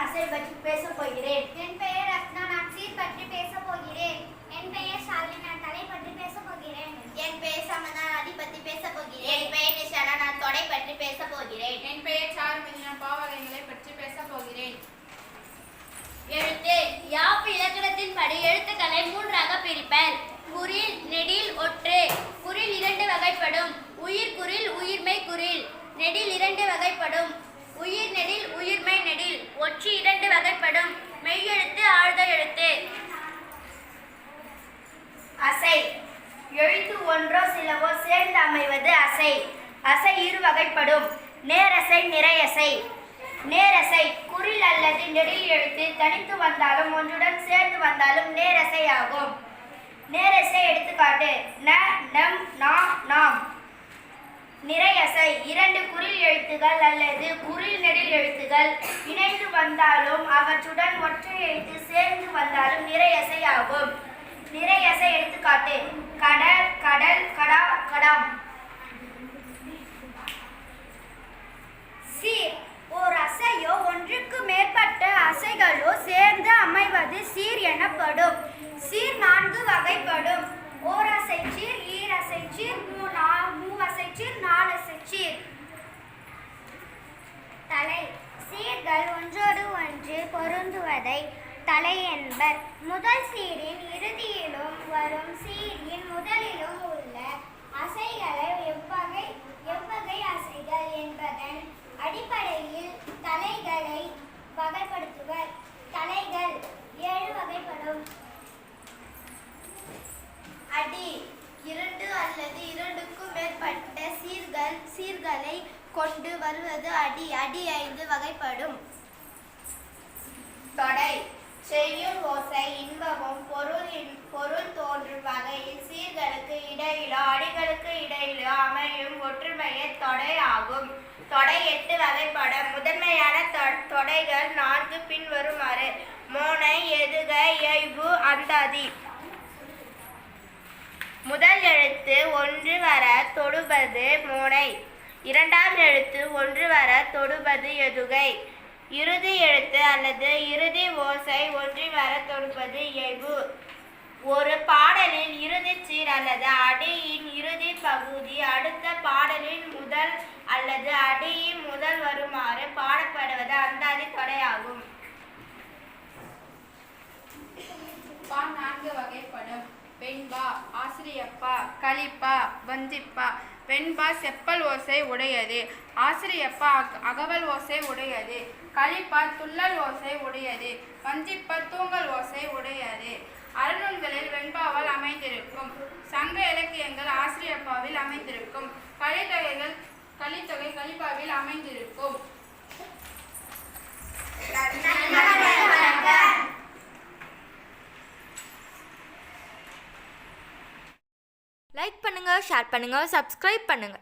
அசை பற்றி பேசப் போகிறேன் என் பெயர் ரத்னா. நான் சீர் பற்றி பேசப் போகிறேன் என் பெயர் ஷாலினி. நான் தலை பற்றி பேசப் போகிறேன் என் பெயர் நான் அடி பத்தி பேச போகிறேன் என் பெயர் நிஷானா நான் தொடை பற்றி பேச போகிறேன் என் பெயர் சாருமதி. நான் பாவகைகளை பற்றி பேசப் போகிறேன் எழுத்து. யாப்பு இலக்கணத்தின்படி எழுத்துக்களை மூன்றாக பிரிப்பர் குறில் நெடில் ஒற்று. குறில் இரண்டு வகைப்படும் உயிர் குறில் உயிர்மை குறில் நெடில் இரண்டு வகைப்படும் உயிர் நெடில் உயிர்மை நெடில் ஒற்று இரண்டு வகைப்படும் மெய்யெழுத்து ஆழ்ந்த எழுத்து அசை எழுத்து ஒன்றோ சிலவோ சேர்ந்து அமைவது அசை. அசை இரு வகைப்படும். நேரசை நிறையசை. நேரசை குறில் அல்லது நெடில் எழுத்து தனித்து வந்தாலும் ஒன்றுடன் சேர்ந்து வந்தாலும் நேரசை ஆகும். நேரசை எடுத்துக்காட்டு ந நம் நாம் நாம். நிறையசை இரண்டு குறில் எழுத்துகள் அல்லது குறில் நெடில் எழுத்துகள் இணைந்து வந்தாலும் அவற்றுடன் ஒற்றை எழுத்து சேர்ந்து வந்தாலும் நிறையசை ஆகும் நிறையசை எடுத்துக்காட்டு கடல் கடல் கடா சி சீர் ஓர் அசையோ ஒன்றுக்கு மேற்பட்ட அசைகளோ சேர்ந்து அமைவது சீர் எனப்படும். சீர் நான்கு வகைப்படும். ஓர் அசைச்சீர் ஈர் அசைச்சீர் மூ நா- மூ அசைச்சீர் நாலு அசைச்சீர் தலை. சீர்கள் ஒன்றோடு ஒன்று பொருந்துவதை தலை என்பர். முதல் சீரின் இறுதியிலும் வரும் சீரின் முதலிலும் உள்ள அசைகளை எவ்வகை எவ்வகை அசைகள் என்பதன் அடிப்படையில் தலைகளை வகைப்படுத்துவர். தலைகள் ஏழு வகைப்படும். அடி இரண்டு அல்லது இரண்டுக்கும் மேற்பட்ட சீர்கள் சீர்களை கொண்டு வருவது அடி அடி ஐந்து வகைப்படும். தொடை செய்யும் ஓசை இன்பமும் பொருள் பொருள் தோன்றும் வகையில் சீர்களுக்கு இடையிலோ அடிகளுக்கு இடையிலோ அமையும் ஒற்றுமையே தொடை ஆகும் தொடை எட்டு வகைப்படும் முதன்மையான தொடைகள் நான்கு பின்வருமாறு மோனை எதுக எய்வு அந்தாதி. முதல் எழுத்து ஒன்று வர தொடுபது மோனை. இரண்டாம் எழுத்து ஒன்று வர தொடுபது எதுகை. இறுதி எழுத்து அல்லது இறுதி ஓசை ஒன்றி வர தொடுப்பது இயைபு ஒரு பாடலில் அல்லது அடியின் இறுதி பகுதி. அடுத்த பாடலின் முதல் அல்லது அடியின் முதல் வருமாறு பாடப்படுவது அந்தாதி தொடையாகும். நான்கு வகைப்படும். வெண்பா ஆசிரியப்பா கலிப்பா வஞ்சிப்பா. வெண்பா செப்பல் ஓசை உடையது. ஆசிரியப்பா அகவல் ஓசை உடையது. களிப்பா துள்ளல் ஓசை உடையது. வஞ்சிப்பா தூங்கல் ஓசை உடையது. அறநூல்களில் வெண்பாவால் அமைந்திருக்கும். சங்க இலக்கியங்கள் ஆசிரியப்பாவில் அமைந்திருக்கும். கலித்தொகைகள் கலித்தொகை கலிப்பாவில் அமைந்திருக்கும். லைக் பண்ணுங்க ஷேர் பண்ணுங்க சப்ஸ்கிரைப் பண்ணுங்க.